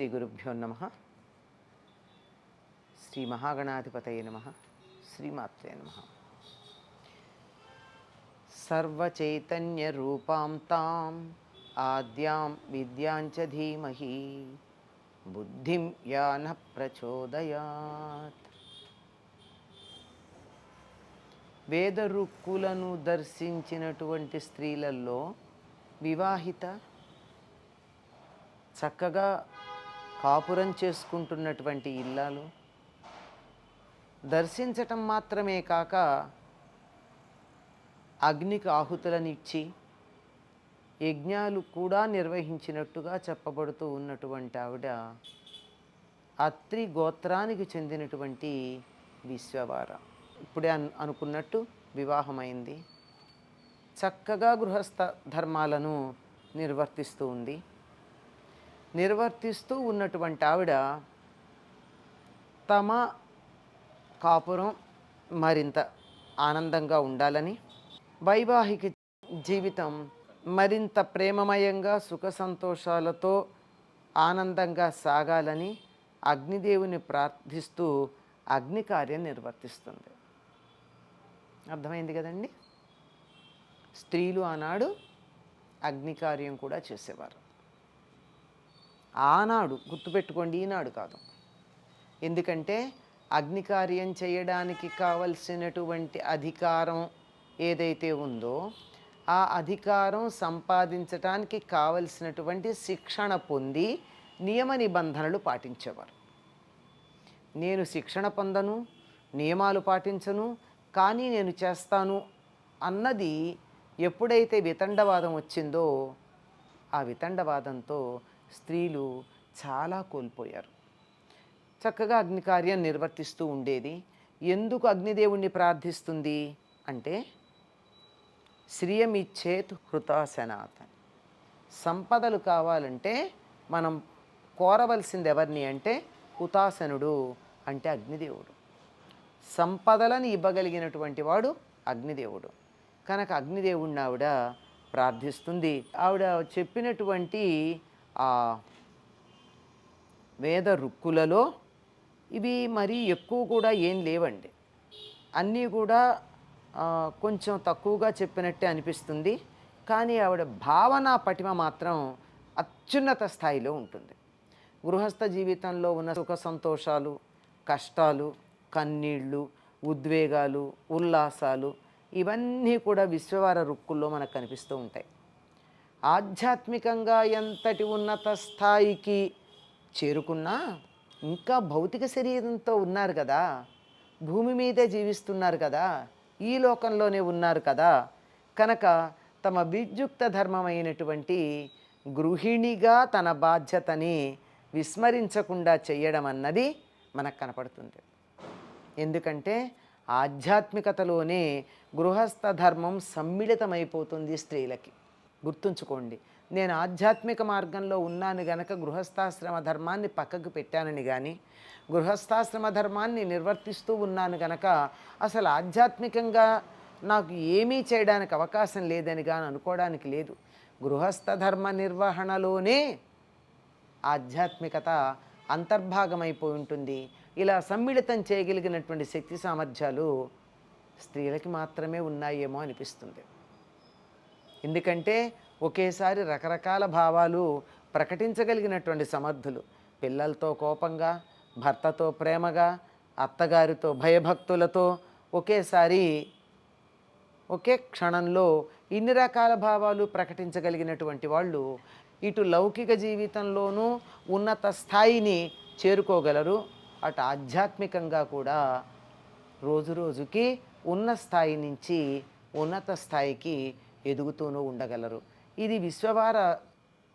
శ్రీ గురుభ్యో నమ. శ్రీ మహాగణాధిపతయ నమ. శ్రీమాత్రే నమ. సర్వచైతన్యరూపాం తాం ఆద్యాం విద్యాంచ ధీమహి. బుద్ధిం యాన ప్రచోదయాత్. వేదరుక్కులను దర్శించినటువంటి స్త్రీలలో వివాహిత చక్కగా కాపురం చేసుకుంటున్నటువంటి ఇల్లాలు దర్శించటం మాత్రమే కాక అగ్నికి ఆహుతులనిచ్చి యజ్ఞాలు కూడా నిర్వహించినట్టుగా చెప్పబడుతూ ఉన్నటువంటి ఆవిడ అత్రి గోత్రానికి చెందినటువంటి విశ్వవార. ఇప్పుడే అనుకున్నట్టు వివాహమైంది. చక్కగా గృహస్థ ధర్మాలను నిర్వర్తిస్తూ ఉంది. నిర్వర్తిస్తూ ఉన్నటువంటి ఆవిడ తమ కాపురం మరింత ఆనందంగా ఉండాలని వైవాహిక జీవితం మరింత ప్రేమమయంగా సుఖ సంతోషాలతో ఆనందంగా సాగాలని అగ్నిదేవుని ప్రార్థిస్తూ అగ్ని కార్యం నిర్వర్తిస్తుంది. అర్థమైంది కదండి? స్త్రీలు ఆనాడు అగ్ని కార్యం కూడా చేసేవారు. ఆనాడు గుర్తుపెట్టుకోండి ఈనాడు కాదు. ఎందుకంటే అగ్ని కార్యం చేయడానికి కావలసినటువంటి అధికారం ఏదైతే ఉందో ఆ అధికారం సంపాదించడానికి కావలసినటువంటి శిక్షణ పొంది నియమ నిబంధనలు పాటించేవారు. నేను శిక్షణ పొందను నియమాలు పాటించను కానీ నేను చేస్తాను అన్నది ఎప్పుడైతే వితండవాదం వచ్చిందో ఆ వితండవాదంతో స్త్రీలు చాలా కోల్పోయారు. చక్కగా అగ్ని కార్యం నిర్వర్తిస్తూ ఉండేది. ఎందుకు అగ్నిదేవుణ్ణి ప్రార్థిస్తుంది అంటే శ్రియమిచ్చేత్ హృతాసనాథన్ సంపదలు కావాలంటే మనం కోరవలసింది ఎవరిని అంటే హుతాసనుడు అంటే అగ్నిదేవుడు. సంపదలను ఇవ్వగలిగినటువంటి వాడు అగ్నిదేవుడు. కనుక అగ్నిదేవుడిని ఆవిడ ప్రార్థిస్తుంది. ఆవిడ చెప్పినటువంటి ఆ వేద రుక్కులలో ఇవి మరీ ఎక్కువ కూడా ఏం లేవండి. అన్నీ కూడా కొంచెం తక్కువగా చెప్పినట్టే అనిపిస్తుంది. కానీ ఆవిడ భావన పటిమ మాత్రం అత్యున్నత స్థాయిలో ఉంటుంది. గృహస్థ జీవితంలో ఉన్న సుఖ సంతోషాలు కష్టాలు కన్నీళ్ళు ఉద్వేగాలు ఉల్లాసాలు ఇవన్నీ కూడా విశ్వవార రుక్కుల్లో మనకు కనిపిస్తూ ఉంటాయి. ఆధ్యాత్మికంగా ఎంతటి ఉన్నత స్థాయికి చేరుకున్నా ఇంకా భౌతిక శరీరంతో ఉన్నారు కదా భూమి మీదే జీవిస్తున్నారు కదా ఈ లోకంలోనే ఉన్నారు కదా కనుక తమ విద్యుక్త ధర్మమైనటువంటి గృహిణిగా తన బాధ్యతని విస్మరించకుండా చేయడం అన్నది మనకు కనపడుతుంది. ఎందుకంటే ఆధ్యాత్మికతలోనే గృహస్థ ధర్మం సమ్మిళితమైపోతుంది స్త్రీలకి. గుర్తుంచుకోండి. నేను ఆధ్యాత్మిక మార్గంలో ఉన్నాను గనక గృహస్థాశ్రమ ధర్మాన్ని పక్కకు పెట్టానని కానీ గృహస్థాశ్రమ ధర్మాన్ని నిర్వర్తిస్తూ ఉన్నాను గనక అసలు ఆధ్యాత్మికంగా నాకు ఏమీ చేయడానికి అవకాశం లేదని కానీ అనుకోవడానికి లేదు. గృహస్థ ధర్మ నిర్వహణలోనే ఆధ్యాత్మికత అంతర్భాగమైపోయి ఉంటుంది. ఇలా సమ్మిళితం చేయగలిగినటువంటి శక్తి సామర్థ్యాలు స్త్రీలకి మాత్రమే ఉన్నాయేమో అనిపిస్తుంది. ఎందుకంటే ఒకేసారి రకరకాల భావాలు ప్రకటించగలిగినటువంటి సమర్థులు. పిల్లలతో కోపంగా భర్తతో ప్రేమగా అత్తగారితో భయభక్తులతో ఒకేసారి ఒకే క్షణంలో ఇన్ని రకాల భావాలు ప్రకటించగలిగినటువంటి వాళ్ళు ఇటు లౌకిక జీవితంలోనూ ఉన్నత స్థాయిని చేరుకోగలరు. అటు ఆధ్యాత్మికంగా కూడా రోజు రోజుకి ఉన్న స్థాయి నుంచి ఉన్నత స్థాయికి ఎదుగుతూనూ ఉండగలరు. ఇది విశ్వవార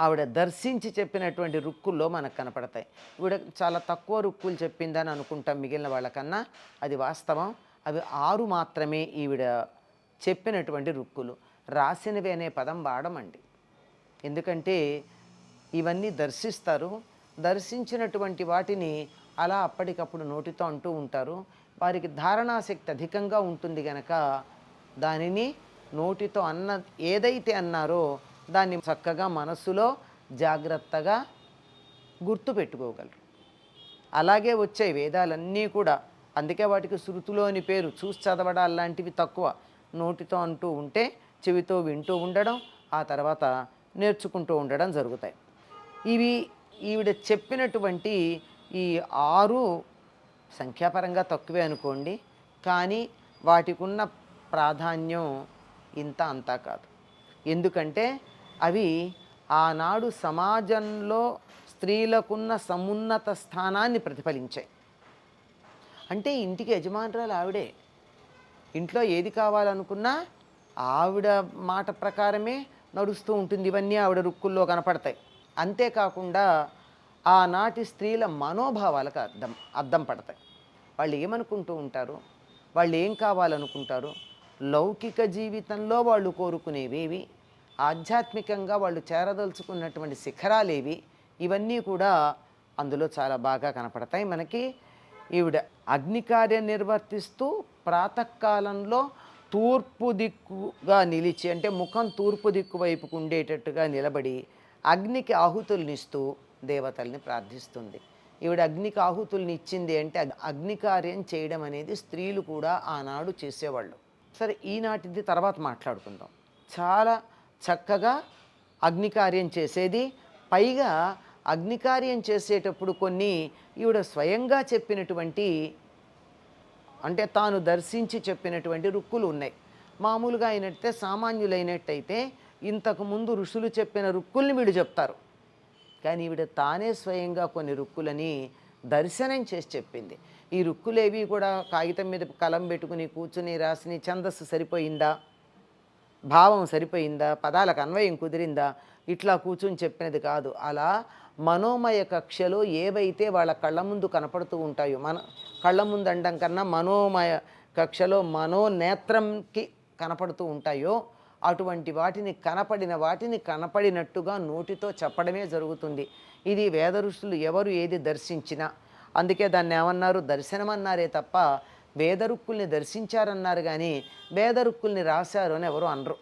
ఆవిడ దర్శించి చెప్పినటువంటి రుక్కుల్లో మనకు కనపడతాయి. ఈవిడ చాలా తక్కువ రుక్కులు చెప్పిందని అనుకుంటాం మిగిలిన వాళ్ళకన్నా. అది వాస్తవం. అవి ఆరు మాత్రమే ఈవిడ చెప్పినటువంటి రుక్కులు. రాసినవి అనే పదం వాడమండి. ఎందుకంటే ఇవన్నీ దర్శిస్తారు. దర్శించినటువంటి వాటిని అలా అప్పటికప్పుడు నోటితో అంటూ ఉంటారు. వారికి ధారణాశక్తి అధికంగా ఉంటుంది కనుక దానిని నోటితో అన్న ఏదైతే అన్నారో దాన్ని చక్కగా మనస్సులో జాగ్రత్తగా గుర్తు పెట్టుకోగలరు అలాగే వచ్చే వేదాలన్నీ కూడా. అందుకే వాటికి శృతులు అని పేరు. చూసి చదవడాలు లాంటివి తక్కువ. నోటితో అంటూ ఉంటే చెవితో వింటూ ఉండడం ఆ తర్వాత నేర్చుకుంటూ ఉండడం జరుగుతాయి. ఇవి ఈవిడ చెప్పినటువంటి ఈ ఆరు సంఖ్యాపరంగా తక్కువే అనుకోండి. కానీ వాటికి ఉన్న ప్రాధాన్యం ఇంత అంతా కాదు. ఎందుకంటే అవి ఆనాడు సమాజంలో స్త్రీలకున్న సమున్నత స్థానాన్ని ప్రతిఫలించాయి. అంటే ఇంటికి యజమానురాలు ఆవిడే. ఇంట్లో ఏది కావాలనుకున్నా ఆవిడ మాట ప్రకారమే నడుస్తూ ఉంటుంది. ఇవన్నీ ఆవిడ రుక్కుల్లో కనపడతాయి. అంతేకాకుండా ఆనాటి స్త్రీల మనోభావాలకు అర్థం అర్థం పడతాయి. వాళ్ళు ఏమనుకుంటూ ఉంటారు? వాళ్ళు ఏం కావాలనుకుంటారు? లౌకిక జీవితంలో వాళ్ళు కోరుకునేవేవి ఆధ్యాత్మికంగా వాళ్ళు చేరదలుచుకున్నటువంటి శిఖరాలేవి ఇవన్నీ కూడా అందులో చాలా బాగా కనపడతాయి. మనకి ఈవిడ అగ్నికార్యం నిర్వర్తిస్తూ ప్రాతకాలంలో తూర్పు దిక్కుగా నిలిచి అంటే ముఖం తూర్పు దిక్కు వైపుకు ఉండేటట్టుగా నిలబడి అగ్నికి ఆహుతుల్నిస్తూ దేవతల్ని ప్రార్థిస్తుంది. ఈవిడ అగ్నికి ఆహుతుల్ని ఇచ్చింది అంటే అగ్ని అగ్నికార్యం చేయడం అనేది స్త్రీలు కూడా ఆనాడు చేసేవాళ్ళు. సరే ఈనాటిది తర్వాత మాట్లాడుకుందాం. చాలా చక్కగా అగ్నికార్యం చేసేది. పైగా అగ్నికార్యం చేసేటప్పుడు కొన్ని ఈవిడ స్వయంగా చెప్పినటువంటి అంటే తాను దర్శించి చెప్పినటువంటి రుక్కులు ఉన్నాయి. మామూలుగా అయినట్టే సామాన్యులైనట్టయితే ఇంతకుముందు ఋషులు చెప్పిన రుక్కుల్ని వీడు చెప్తారు. కానీ ఈవిడ తానే స్వయంగా కొన్ని రుక్కులని దర్శనం చేసి చెప్పింది. ఈ రుక్కులేవి కూడా కాగితం మీద కలం పెట్టుకుని కూర్చుని రాసిని ఛందస్సు సరిపోయిందా? భావం సరిపోయిందా? పదాలకు అన్వయం కుదిరిందా? ఇట్లా కూర్చుని చెప్పినది కాదు. అలా మనోమయ కక్షలో ఏవైతే వాళ్ళ కళ్ళ ముందు కనపడుతూ ఉంటాయో మన కళ్ళ ముందు అండం కన్నా మనోమయ కక్షలో మనోనేత్రంకి కనపడుతూ ఉంటాయో అటువంటి వాటిని కనపడిన వాటిని కనపడినట్టుగా నోటితో చెప్పడమే జరుగుతుంది. ఇది వేద ఋషులు ఎవరు ఏది దర్శించినా అందుకే దాన్ని ఏమన్నారు? దర్శనమన్నారే తప్ప వేదరుక్కుల్ని దర్శించారన్నారు కానీ వేదరుక్కుల్ని రాశారు అని ఎవరు అనరు.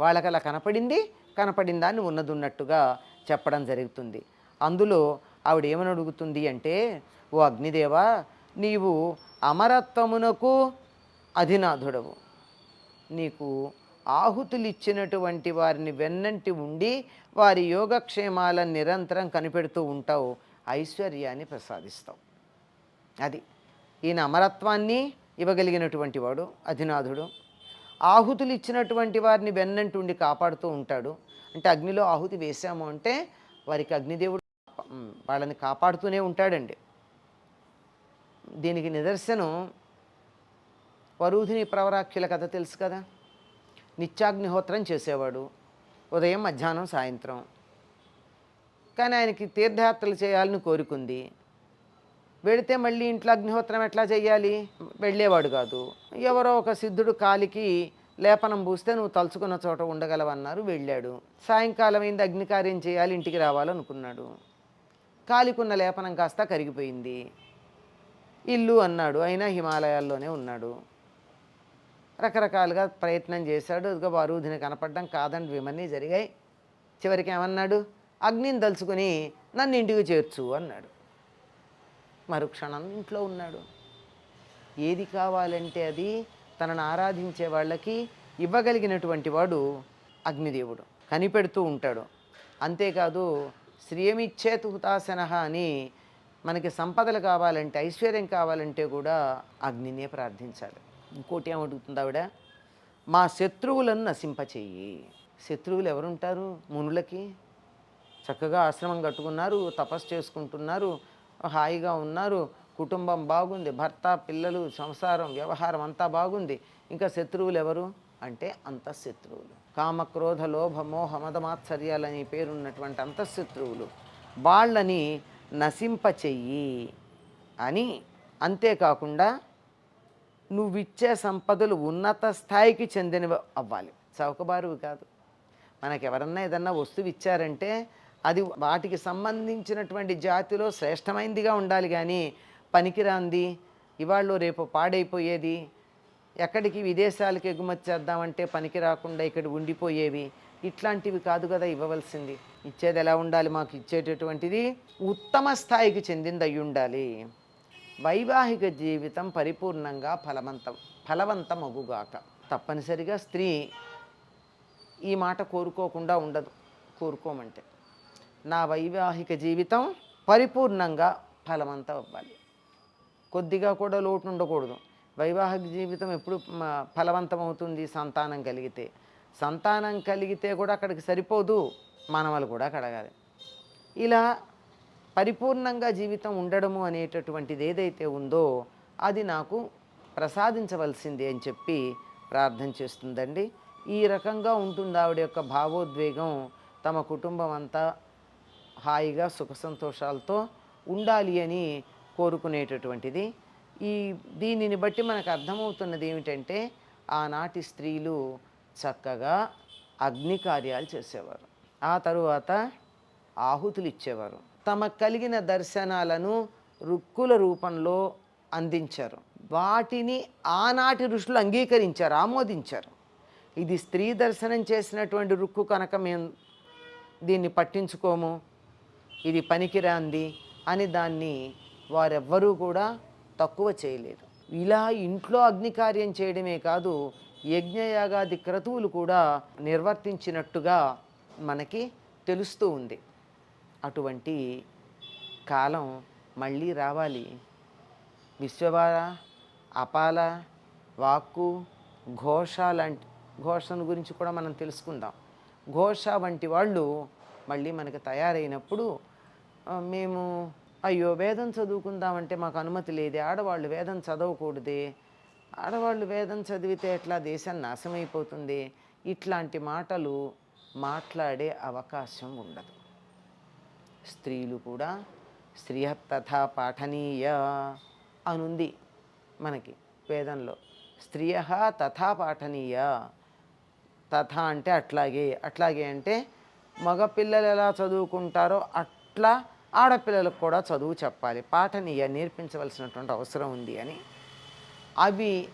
వాళ్ళకి అలా కనపడింది కనపడిన దాన్ని ఉన్నది ఉన్నట్టుగా చెప్పడం జరుగుతుంది. అందులో ఆవిడ ఏమని అడుగుతుంది అంటే ఓ అగ్నిదేవా నీవు అమరత్వమునకు అధినాథుడవు. నీకు ఆహుతులు ఇచ్చినటువంటి వారిని వెన్నంటి ఉండి వారి యోగక్షేమాలను నిరంతరం కనిపెడుతూ ఉంటావు. ఐశ్వర్యాన్ని ప్రసాదిస్తావు అది. ఈయన అమరత్వాన్ని ఇవ్వగలిగినటువంటి వాడు అధినాథుడు. ఆహుతులు ఇచ్చినటువంటి వారిని వెన్నంటుండి కాపాడుతూ ఉంటాడు. అంటే అగ్నిలో ఆహుతి వేశాము అంటే వారికి అగ్నిదేవుడు వాళ్ళని కాపాడుతూనే ఉంటాడండి. దీనికి నిదర్శనం వరూధిని ప్రవరాఖ్యుల కథ తెలుసు కదా? నిత్యాగ్నిహోత్రం చేసేవాడు. ఉదయం మధ్యాహ్నం సాయంత్రం. కానీ ఆయనకి తీర్థయాత్రలు చేయాలని కోరుకుంది. వెళితే మళ్ళీ ఇంట్లో అగ్నిహోత్రం ఎట్లా చేయాలి? వెళ్ళేవాడు కాదు. ఎవరో ఒక సిద్ధుడు కాలికి లేపనం పూస్తే నువ్వు తలుచుకున్న చోట ఉండగలవన్నారు వెళ్ళాడు. సాయంకాలం అయింది అగ్నికార్యం చేయాలి ఇంటికి రావాలనుకున్నాడు. కాలికున్న లేపనం కాస్త కరిగిపోయింది. ఇల్లు అన్నాడు అయినా హిమాలయాల్లోనే ఉన్నాడు. రకరకాలుగా ప్రయత్నం చేశాడు. ఇదిగో వారూధిని కనపడడం కాదండి ఇవన్నీ జరిగాయి. చివరికి ఏమన్నాడు? అగ్నిని తలుచుకుని నన్ను ఇంటికి చేర్చు అన్నాడు. మరుక్షణం ఇంట్లో ఉన్నాడు. ఏది కావాలంటే అది తనను ఆరాధించే వాళ్ళకి ఇవ్వగలిగినటువంటి వాడు అగ్నిదేవుడు. కనిపెడుతూ ఉంటాడు. అంతేకాదు శ్రియమిచ్చేతు హుతాసనహ అని మనకి సంపదలు కావాలంటే ఐశ్వర్యం కావాలంటే కూడా అగ్నినే ప్రార్థించాలి. ఇంకోటి ఏమడుగుతుంది ఆవిడ? మా శత్రువులను నశింపచేయి. శత్రువులు ఎవరుంటారు? మునులకి చక్కగా ఆశ్రమం కట్టుకున్నారు తపస్సు చేసుకుంటున్నారు హాయిగా ఉన్నారు. కుటుంబం బాగుంది భర్త పిల్లలు సంసారం వ్యవహారం అంతా బాగుంది. ఇంకా శత్రువులు ఎవరు అంటే అంతఃశత్రువులు కామక్రోధ లోభ మోహ మదమాత్సర్యాలని పేరున్నటువంటి అంతఃశత్రువులు వాళ్ళని నశింపచెయ్యి అని అంతేకాకుండా నువ్విచ్చే సంపదలు ఉన్నత స్థాయికి చెందినవి అవ్వాలి. చౌకబారువి కాదు. మనకెవరన్నా ఏదన్నా వస్తువు ఇచ్చారంటే అది వాటికి సంబంధించినటువంటి జాతిలో శ్రేష్టమైనదిగా ఉండాలి కానీ పనికిరాంది. ఇవాళ్ళు రేపు పాడైపోయేది. ఎక్కడికి విదేశాలకు ఎగుమతి చేద్దామంటే పనికి రాకుండా ఇక్కడ ఉండిపోయేవి. ఇట్లాంటివి కాదు కదా ఇవ్వవలసింది. ఇచ్చేది ఎలా ఉండాలి? మాకు ఇచ్చేటటువంటిది ఉత్తమ స్థాయికి చెందింది అయి ఉండాలి. వైవాహిక జీవితం పరిపూర్ణంగా ఫలవంతం ఫలవంతమగుగాక. తప్పనిసరిగా స్త్రీ ఈ మాట కోరుకోకుండా ఉండదు. కోరుకోమంటే. నా వైవాహిక జీవితం పరిపూర్ణంగా ఫలవంతం అవ్వాలి కొద్దిగా కూడా లోటు ఉండకూడదు. వైవాహిక జీవితం ఎప్పుడు ఫలవంతం అవుతుంది సంతానం కలిగితే. సంతానం కలిగితే కూడా అక్కడికి సరిపోదు. మనవలు కూడా కడగాలి. ఇలా పరిపూర్ణంగా జీవితం ఉండడము అనేటటువంటిది ఏదైతే ఉందో అది నాకు ప్రసాదించవలసింది అని చెప్పి ప్రార్థన చేస్తుందండి. ఈ రకంగా ఉంటుంది ఆవిడ యొక్క భావోద్వేగం తమ కుటుంబం అంతా హాయిగా సుఖ సంతోషాలతో ఉండాలి అని కోరుకునేటటువంటిది. ఈ దీనిని బట్టి మనకు అర్థమవుతున్నది ఏమిటంటే ఆనాటి స్త్రీలు చక్కగా అగ్ని కార్యాలు చేసేవారు. ఆ తరువాత ఆహుతులు ఇచ్చేవారు. తమకు కలిగిన దర్శనాలను రుక్కుల రూపంలో అందించారు. వాటిని ఆనాటి ఋషులు అంగీకరించారు ఆమోదించారు. ఇది స్త్రీ దర్శనం చేసినటువంటి రుక్కు కనుక మేము దీన్ని పట్టించుకోము. ఇది పనికిరాంది అని దాన్ని వారెవ్వరూ కూడా తక్కువ చేయలేదు. ఇలా ఇంట్లో అగ్నికార్యం చేయడమే కాదు యజ్ఞయాగాది క్రతువులు కూడా నిర్వర్తించినట్టుగా మనకి తెలుస్తూ ఉంది. అటువంటి కాలం మళ్ళీ రావాలి. విశ్వవార అపాల వాక్కు ఘోష లాంటి ఘోషను గురించి కూడా మనం తెలుసుకుందాం. ఘోష వంటి వాళ్ళు మళ్ళీ మనకు తయారైనప్పుడు మేము అయ్యో వేదం చదువుకుందామంటే మాకు అనుమతి లేదే. ఆడవాళ్ళు వేదం చదవకూడదే. ఆడవాళ్ళు వేదం చదివితే ఎట్లా దేశం నాశమైపోతుంది? ఇట్లాంటి మాటలు మాట్లాడే అవకాశం ఉండదు. స్త్రీలు కూడా స్త్రియ తథా పాఠనీయ అనుంది మనకి వేదంలో. స్త్రియ తథా పాఠనీయ. తథా అంటే అట్లాగే. అట్లాగే అంటే మగపిల్లలు ఎలా చదువుకుంటారో అట్లా ఆడపిల్లలకు కూడా చదువు చెప్పాలి పాఠనీయ నేర్పించవలసినటువంటి అవసరం ఉంది అని. అవి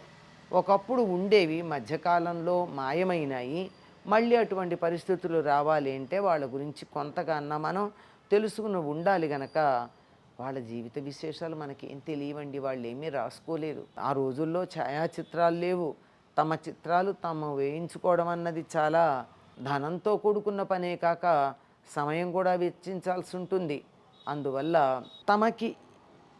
ఒకప్పుడు ఉండేవి మధ్యకాలంలో మాయమైనాయి. మళ్ళీ అటువంటి పరిస్థితులు రావాలి అంటే వాళ్ళ గురించి కొంతగా మనం తెలుసుకుని ఉండాలి గనక వాళ్ళ జీవిత విశేషాలు మనకి ఏం తెలియవండి వాళ్ళు ఏమీ రాసుకోలేరు ఆ రోజుల్లో ఛాయాచిత్రాలు లేవు. తమ చిత్రాలు తాము వేయించుకోవడం అన్నది చాలా ధనంతో కూడుకున్న పనే కాక సమయం కూడా వెచ్చించాల్సి ఉంటుంది అందువల్ల తమకి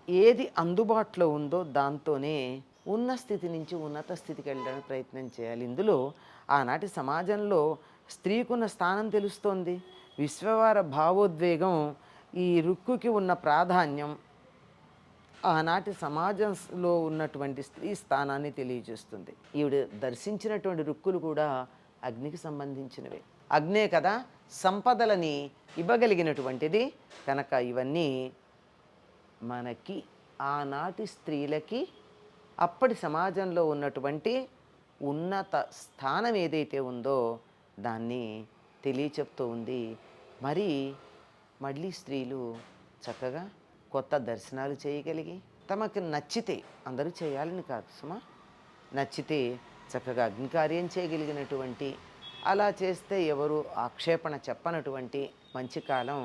ఏది అందుబాటులో ఉందో దాంతోనే ఉన్న స్థితి నుంచి ఉన్నత స్థితికి వెళ్ళడానికి ప్రయత్నం చేయాలి. ఇందులో ఆనాటి సమాజంలో స్త్రీకున్న స్థానం తెలుస్తోంది. విశ్వవార భావోద్వేగం ఈ రుక్కుకి ఉన్న ప్రాధాన్యం ఆనాటి సమాజంలో ఉన్నటువంటి స్త్రీ స్థానాన్ని తెలియజేస్తుంది. ఈవిడ దర్శించినటువంటి రుక్కులు కూడా అగ్నికి సంబంధించినవే. అగ్నే కదా సంపదలని ఇవ్వగలిగినటువంటిది. కనుక ఇవన్నీ మనకి ఆనాటి స్త్రీలకి అప్పటి సమాజంలో ఉన్నటువంటి ఉన్నత స్థానం ఏదైతే ఉందో దాన్ని తెలియచెప్తూ ఉంది. మరి మళ్ళీ స్త్రీలు చక్కగా కొత్త దర్శనాలు చేయగలిగి తమకు నచ్చితే అందరూ చేయాలని కాదు సుమా నచ్చితే చక్కగా అగ్నికార్యం చేయగలిగినటువంటి అలా చేస్తే ఎవరు ఆక్షేపణ చెప్పనటువంటి మంచి కాలం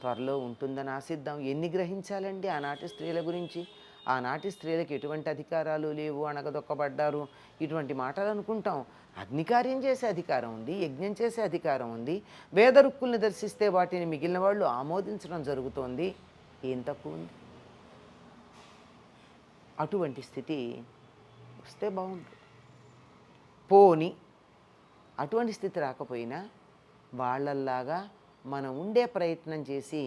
త్వరలో ఉంటుందని ఆశిద్దాం. ఎన్ని గ్రహించాలండి ఆనాటి స్త్రీల గురించి? ఆనాటి స్త్రీలకు ఎటువంటి అధికారాలు లేవు అనగదొక్కబడ్డారు ఇటువంటి మాటలు అనుకుంటాం. అగ్నికార్యం చేసే అధికారం ఉంది యజ్ఞం చేసే అధికారం ఉంది. వేదరుక్కుల్ని దర్శిస్తే వాటిని మిగిలిన వాళ్ళు ఆమోదించడం జరుగుతోంది. ఏం తక్కువ ఉంది? అటువంటి స్థితి వస్తే బాగుంటుంది పోని అటువంటి స్థితి రాకపోయినా వాళ్ళల్లాగా మనం ఉండే ప్రయత్నం చేసి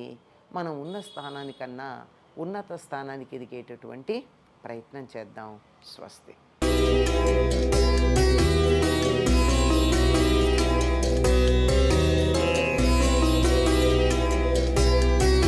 మనం ఉన్న స్థానానికన్నా ఉన్నత స్థానానికి ఎదిగేటటువంటి ప్రయత్నం చేద్దాం. స్వస్తి.